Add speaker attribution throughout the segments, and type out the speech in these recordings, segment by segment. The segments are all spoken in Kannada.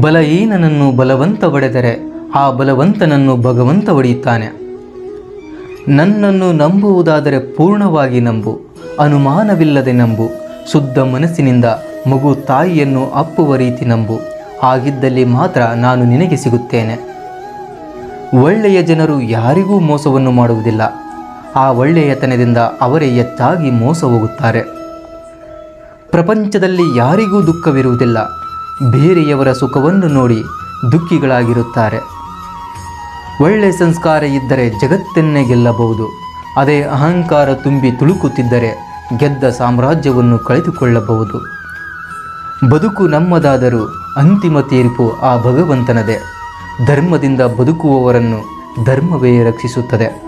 Speaker 1: ಬಲಹೀನನನ್ನು ಬಲವಂತ ಒಡೆದರೆ ಆ ಬಲವಂತನನ್ನು ಭಗವಂತ ಒಡೆಯುತ್ತಾನೆ ನನ್ನನ್ನು ನಂಬುವುದಾದರೆ ಪೂರ್ಣವಾಗಿ ನಂಬು, ಅನುಮಾನವಿಲ್ಲದೆ ನಂಬು, ಶುದ್ಧ ಮನಸ್ಸಿನಿಂದ ಮಗು ತಾಯಿಯನ್ನು ಅಪ್ಪುವ ರೀತಿ ನಂಬು, ಹಾಗಿದ್ದಲ್ಲಿ ಮಾತ್ರ ನಾನು ನಿನಗೆ ಸಿಗುತ್ತೇನೆ. ಒಳ್ಳೆಯ ಜನರು ಯಾರಿಗೂ ಮೋಸವನ್ನು ಮಾಡುವುದಿಲ್ಲ, ಆ ಒಳ್ಳೆಯತನದಿಂದ ಅವರೇ ಹೆಚ್ಚಾಗಿ ಮೋಸ ಹೋಗುತ್ತಾರೆ ಪ್ರಪಂಚದಲ್ಲಿ ಯಾರಿಗೂ ದುಃಖವಿರುವುದಿಲ್ಲ. ಬೇರೆಯವರ ಸುಖವನ್ನು ನೋಡಿ ದುಃಖಿಗಳಾಗಿರುತ್ತಾರೆ. ಒಳ್ಳೆ ಸಂಸ್ಕಾರ ಇದ್ದರೆ ಜಗತ್ತನ್ನೇ ಗೆಲ್ಲಬಹುದು. ಅದೇ ಅಹಂಕಾರ ತುಂಬಿ ತುಳುಕುತ್ತಿದ್ದರೆ ಗೆದ್ದ ಸಾಮ್ರಾಜ್ಯವನ್ನು ಕಳೆದುಕೊಳ್ಳಬಹುದು. ಬದುಕು ನಮ್ಮದಾದರೂ ಅಂತಿಮ ತೀರ್ಪು ಆ ಭಗವಂತನದೇ. ಧರ್ಮದಿಂದ ಬದುಕುವವರನ್ನು ಧರ್ಮವೇ ರಕ್ಷಿಸುತ್ತದೆ.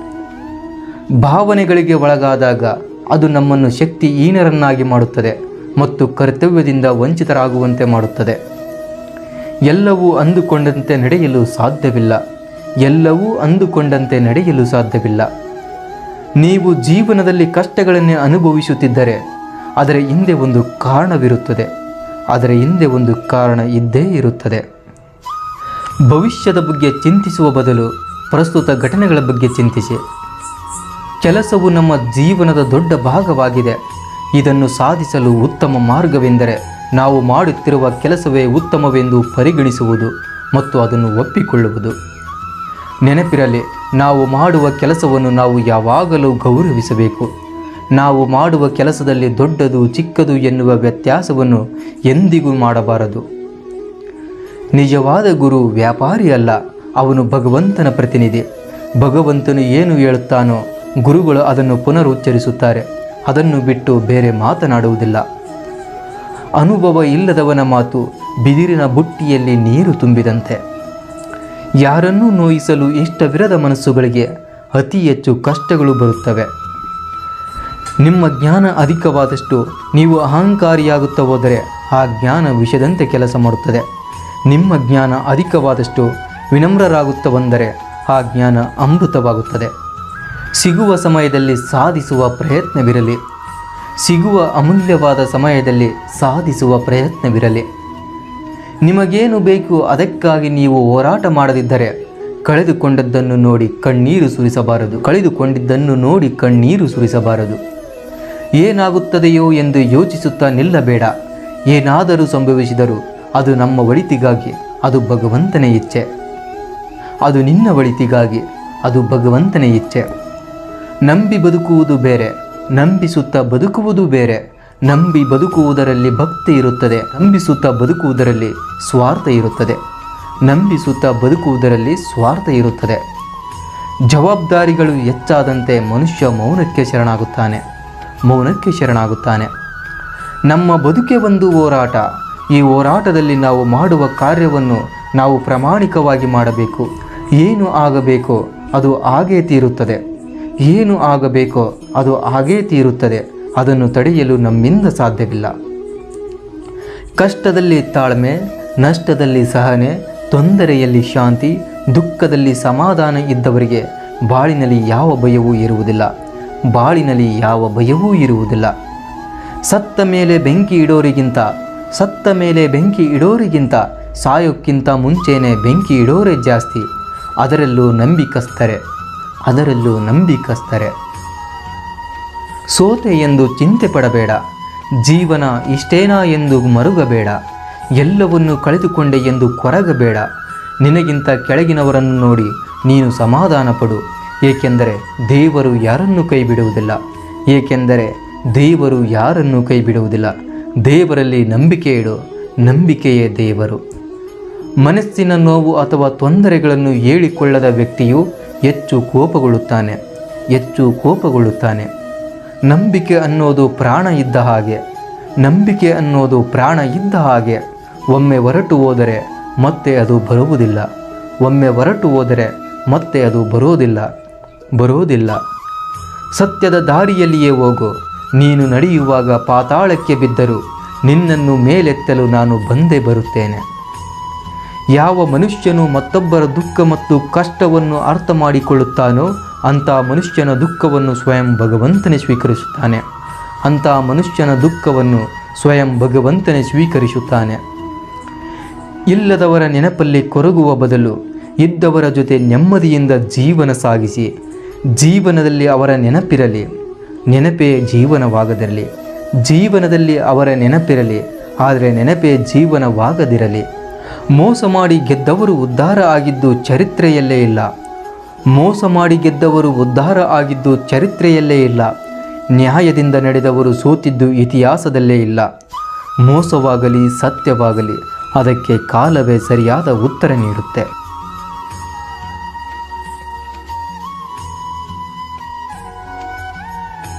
Speaker 1: ಭಾವನೆಗಳಿಗೆ ಒಳಗಾದಾಗ ಅದು ನಮ್ಮನ್ನು ಶಕ್ತಿ ಈನರನ್ನಾಗಿ ಮಾಡುತ್ತದೆ. ಮತ್ತು ಕರ್ತವ್ಯದಿಂದ ವಂಚಿತರಾಗುವಂತೆ ಮಾಡುತ್ತದೆ. ಎಲ್ಲವೂ ಅಂದುಕೊಂಡಂತೆ ನಡೆಯಲು ಸಾಧ್ಯವಿಲ್ಲ. ಎಲ್ಲವೂ ಅಂದುಕೊಂಡಂತೆ ನಡೆಯಲು ಸಾಧ್ಯವಿಲ್ಲ. ನೀವು ಜೀವನದಲ್ಲಿ ಕಷ್ಟಗಳನ್ನೇ ಅನುಭವಿಸುತ್ತಿದ್ದರೆ, ಅದರ ಹಿಂದೆ ಒಂದು ಕಾರಣವಿರುತ್ತದೆ. ಅದರ ಹಿಂದೆ ಒಂದು ಕಾರಣ ಇದ್ದೇ ಇರುತ್ತದೆ. ಭವಿಷ್ಯದ ಬಗ್ಗೆ ಚಿಂತಿಸುವ ಬದಲು ಪ್ರಸ್ತುತ ಘಟನೆಗಳ ಬಗ್ಗೆ ಚಿಂತಿಸಿ. ಕೆಲಸವು ನಮ್ಮ ಜೀವನದ ದೊಡ್ಡ ಭಾಗವಾಗಿದೆ. ಇದನ್ನು ಸಾಧಿಸಲು ಉತ್ತಮ ಮಾರ್ಗವೆಂದರೆ ನಾವು ಮಾಡುತ್ತಿರುವ ಕೆಲಸವೇ ಉತ್ತಮವೆಂದು ಪರಿಗಣಿಸುವುದು ಮತ್ತು ಅದನ್ನು ಒಪ್ಪಿಕೊಳ್ಳುವುದು. ನೆನಪಿರಲಿ, ನಾವು ಮಾಡುವ ಕೆಲಸವನ್ನು ನಾವು ಯಾವಾಗಲೂ ಗೌರವಿಸಬೇಕು. ನಾವು ಮಾಡುವ ಕೆಲಸದಲ್ಲಿ ದೊಡ್ಡದು ಚಿಕ್ಕದು ಎನ್ನುವ ವ್ಯತ್ಯಾಸವನ್ನು ಎಂದಿಗೂ ಮಾಡಬಾರದು. ನಿಜವಾದ ಗುರು ವ್ಯಾಪಾರಿ ಅಲ್ಲ, ಅವನು ಭಗವಂತನ ಪ್ರತಿನಿಧಿ. ಭಗವಂತನು ಏನು ಹೇಳುತ್ತಾನೋ ಗುರುಗಳು ಅದನ್ನು ಪುನರುಚ್ಚರಿಸುತ್ತಾರೆ. ಅದನ್ನು ಬಿಟ್ಟು ಬೇರೆ ಮಾತನಾಡುವುದಿಲ್ಲ. ಅನುಭವ ಇಲ್ಲದವನ ಮಾತು ಬಿದಿರಿನ ಬುಟ್ಟಿಯಲ್ಲಿ ನೀರು ತುಂಬಿದಂತೆ. ಯಾರನ್ನೂ ನೋಯಿಸಲು ಇಷ್ಟವಿರದ ಮನಸ್ಸುಗಳಿಗೆ ಅತಿ ಹೆಚ್ಚು ಕಷ್ಟಗಳು ಬರುತ್ತವೆ. ನಿಮ್ಮ ಜ್ಞಾನ ಅಧಿಕವಾದಷ್ಟು ನೀವು ಅಹಂಕಾರಿಯಾಗುತ್ತಾ ಹೋದರೆ ಆ ಜ್ಞಾನ ವಿಷದಂತೆ ಕೆಲಸ ಮಾಡುತ್ತದೆ. ನಿಮ್ಮ ಜ್ಞಾನ ಅಧಿಕವಾದಷ್ಟು ವಿನಮ್ರರಾಗುತ್ತಾ ಬಂದರೆ ಆ ಜ್ಞಾನ ಅಮೃತವಾಗುತ್ತದೆ. ಸಿಗುವ ಸಮಯದಲ್ಲಿ ಸಾಧಿಸುವ ಪ್ರಯತ್ನವಿರಲಿ. ಸಿಗುವ ಅಮೂಲ್ಯವಾದ ಸಮಯದಲ್ಲಿ ಸಾಧಿಸುವ ಪ್ರಯತ್ನವಿರಲಿ. ನಿಮಗೇನು ಬೇಕು ಅದಕ್ಕಾಗಿ ನೀವು ಹೋರಾಟ ಮಾಡದಿದ್ದರೆ ಕಳೆದುಕೊಂಡದ್ದನ್ನು ನೋಡಿ ಕಣ್ಣೀರು ಸುರಿಸಬಾರದು. ಕಳೆದುಕೊಂಡಿದ್ದನ್ನು ನೋಡಿ ಕಣ್ಣೀರು ಸುರಿಸಬಾರದು. ಏನಾಗುತ್ತದೆಯೋ ಎಂದು ಯೋಚಿಸುತ್ತಾ ನಿಲ್ಲಬೇಡ. ಏನಾದರೂ ಸಂಭವಿಸಿದರೂ ಅದು ನಮ್ಮ ಒಳಿತಿಗಾಗಿ, ಅದು ಭಗವಂತನೇ ಇಚ್ಛೆ. ಅದು ನಿನ್ನ ಒಳಿತಿಗಾಗಿ, ಅದು ಭಗವಂತನೇ ಇಚ್ಛೆ. ನಂಬಿ ಬದುಕುವುದು ಬೇರೆ ನಂಬಿಸುತ್ತಾ ಬದುಕುವುದು ಬೇರೆ, ನಂಬಿ ಬದುಕುವುದರಲ್ಲಿ ಭಕ್ತಿ ಇರುತ್ತದೆ ನಂಬಿಸುತ್ತ ಬದುಕುವುದರಲ್ಲಿ ಸ್ವಾರ್ಥ ಇರುತ್ತದೆ ನಂಬಿಸುತ್ತಾ ಬದುಕುವುದರಲ್ಲಿ ಸ್ವಾರ್ಥ ಇರುತ್ತದೆ. ಜವಾಬ್ದಾರಿಗಳು ಹೆಚ್ಚಾದಂತೆ ಮನುಷ್ಯ ಮೌನಕ್ಕೆ ಶರಣಾಗುತ್ತಾನೆ ಮೌನಕ್ಕೆ ಶರಣಾಗುತ್ತಾನೆ. ನಮ್ಮ ಬದುಕೆ ಒಂದು ಹೋರಾಟ, ಈ ಹೋರಾಟದಲ್ಲಿ ನಾವು ಮಾಡುವ ಕಾರ್ಯವನ್ನು ನಾವು ಪ್ರಾಮಾಣಿಕವಾಗಿ ಮಾಡಬೇಕು, ಏನು ಆಗಬೇಕೋ ಅದು ಹಾಗೇ ತೀರುತ್ತದೆ. ಏನು ಆಗಬೇಕೋ ಅದು ಹಾಗೇ ತೀರುತ್ತದೆ. ಅದನ್ನು ತಡೆಯಲು ನಮ್ಮಿಂದ ಸಾಧ್ಯವಿಲ್ಲ. ಕಷ್ಟದಲ್ಲಿ ತಾಳ್ಮೆ, ನಷ್ಟದಲ್ಲಿ ಸಹನೆ, ತೊಂದರೆಯಲ್ಲಿ ಶಾಂತಿ, ದುಃಖದಲ್ಲಿ ಸಮಾಧಾನ ಇದ್ದವರಿಗೆ ಬಾಳಿನಲ್ಲಿ ಯಾವ ಭಯವೂ ಇರುವುದಿಲ್ಲ. ಬಾಳಿನಲ್ಲಿ ಯಾವ ಭಯವೂ ಇರುವುದಿಲ್ಲ. ಸತ್ತ ಮೇಲೆ ಬೆಂಕಿ ಇಡೋರಿಗಿಂತ, ಸತ್ತ ಮೇಲೆ ಬೆಂಕಿ ಇಡೋರಿಗಿಂತ ಸಾಯೋಕ್ಕಿಂತ ಮುಂಚೆನೇ ಬೆಂಕಿ ಇಡೋರೇ ಜಾಸ್ತಿ. ಅದರಲ್ಲೂ ನಂಬಿಕಸ್ತರೆ ಅದರಲ್ಲೂ ನಂಬಿಕಸ್ತರೆ ಸೋತೆ ಎಂದು ಚಿಂತೆ ಪಡಬೇಡ, ಜೀವನ ಇಷ್ಟೇನಾ ಎಂದು ಮರುಗಬೇಡ, ಎಲ್ಲವನ್ನು ಕಳೆದುಕೊಂಡೆ ಎಂದು ಕೊರಗಬೇಡ. ನಿನಗಿಂತ ಕೆಳಗಿನವರನ್ನು ನೋಡಿ ನೀನು ಸಮಾಧಾನ ಪಡು ಏಕೆಂದರೆ ದೇವರು ಯಾರನ್ನು ಕೈ ಬಿಡುವುದಿಲ್ಲ ಏಕೆಂದರೆ ದೇವರು ಯಾರನ್ನು ಕೈ ಬಿಡುವುದಿಲ್ಲ ದೇವರಲ್ಲಿ ನಂಬಿಕೆ ಇಡು, ನಂಬಿಕೆಯೇ ದೇವರು. ಮನಸ್ಸಿನ ನೋವು ಅಥವಾ ತೊಂದರೆಗಳನ್ನು ಹೇಳಿಕೊಳ್ಳದ ವ್ಯಕ್ತಿಯು ಹೆಚ್ಚು ಕೋಪಗೊಳ್ಳುತ್ತಾನೆ ಹೆಚ್ಚು ಕೋಪಗೊಳ್ಳುತ್ತಾನೆ. ನಂಬಿಕೆ ಅನ್ನೋದು ಪ್ರಾಣ ಇದ್ದ ಹಾಗೆ, ನಂಬಿಕೆ ಅನ್ನೋದು ಪ್ರಾಣ ಇದ್ದ ಹಾಗೆ, ಒಮ್ಮೆ ಹೊರಟು ಹೋದರೆ ಮತ್ತೆ ಅದು ಬರುವುದಿಲ್ಲ, ಒಮ್ಮೆ ಹೊರಟು ಹೋದರೆ ಮತ್ತೆ ಅದು ಬರೋದಿಲ್ಲ ಬರೋದಿಲ್ಲ. ಸತ್ಯದ ದಾರಿಯಲ್ಲಿಯೇ ಹೋಗು, ನೀನು ನಡೆಯುವಾಗ ಪಾತಾಳಕ್ಕೆ ಬಿದ್ದರೂ ನಿನ್ನನ್ನು ಮೇಲೆತ್ತಲು ನಾನು ಬಂದೇ ಬರುತ್ತೇನೆ. ಯಾವ ಮನುಷ್ಯನು ಮತ್ತೊಬ್ಬರ ದುಃಖ ಮತ್ತು ಕಷ್ಟವನ್ನು ಅರ್ಥ ಮಾಡಿಕೊಳ್ಳುತ್ತಾನೋ ಅಂಥ ಮನುಷ್ಯನ ದುಃಖವನ್ನು ಸ್ವಯಂ ಭಗವಂತನೇ ಸ್ವೀಕರಿಸುತ್ತಾನೆ. ಅಂಥ ಮನುಷ್ಯನ ದುಃಖವನ್ನು ಸ್ವಯಂ ಭಗವಂತನೇ ಸ್ವೀಕರಿಸುತ್ತಾನೆ. ಇಲ್ಲದವರ ನೆನಪಲ್ಲಿ ಕೊರಗುವ ಬದಲು ಇದ್ದವರ ಜೊತೆ ನೆಮ್ಮದಿಯಿಂದ ಜೀವನ ಸಾಗಿಸಿ, ಜೀವನದಲ್ಲಿ ಅವರ ನೆನಪಿರಲಿ, ನೆನಪೇ ಜೀವನವಾಗದಿರಲಿ, ಜೀವನದಲ್ಲಿ ಅವರ ನೆನಪಿರಲಿ, ಆದರೆ ನೆನಪೇ ಜೀವನವಾಗದಿರಲಿ. ಮೋಸ ಮಾಡಿ ಗೆದ್ದವರು ಉದ್ಧಾರ ಆಗಿದ್ದು ಚರಿತ್ರೆಯಲ್ಲೇ ಇಲ್ಲ. ಮೋಸ ಮಾಡಿ ಗೆದ್ದವರು ಉದ್ಧಾರ ಆಗಿದ್ದು ಚರಿತ್ರೆಯಲ್ಲೇ ಇಲ್ಲ. ನ್ಯಾಯದಿಂದ ನಡೆದವರು ಸೋತಿದ್ದು ಇತಿಹಾಸದಲ್ಲೇ ಇಲ್ಲ. ಮೋಸವಾಗಲಿ ಸತ್ಯವಾಗಲಿ, ಅದಕ್ಕೆ ಕಾಲವೇ ಸರಿಯಾದ ಉತ್ತರ ನೀಡುತ್ತೆ.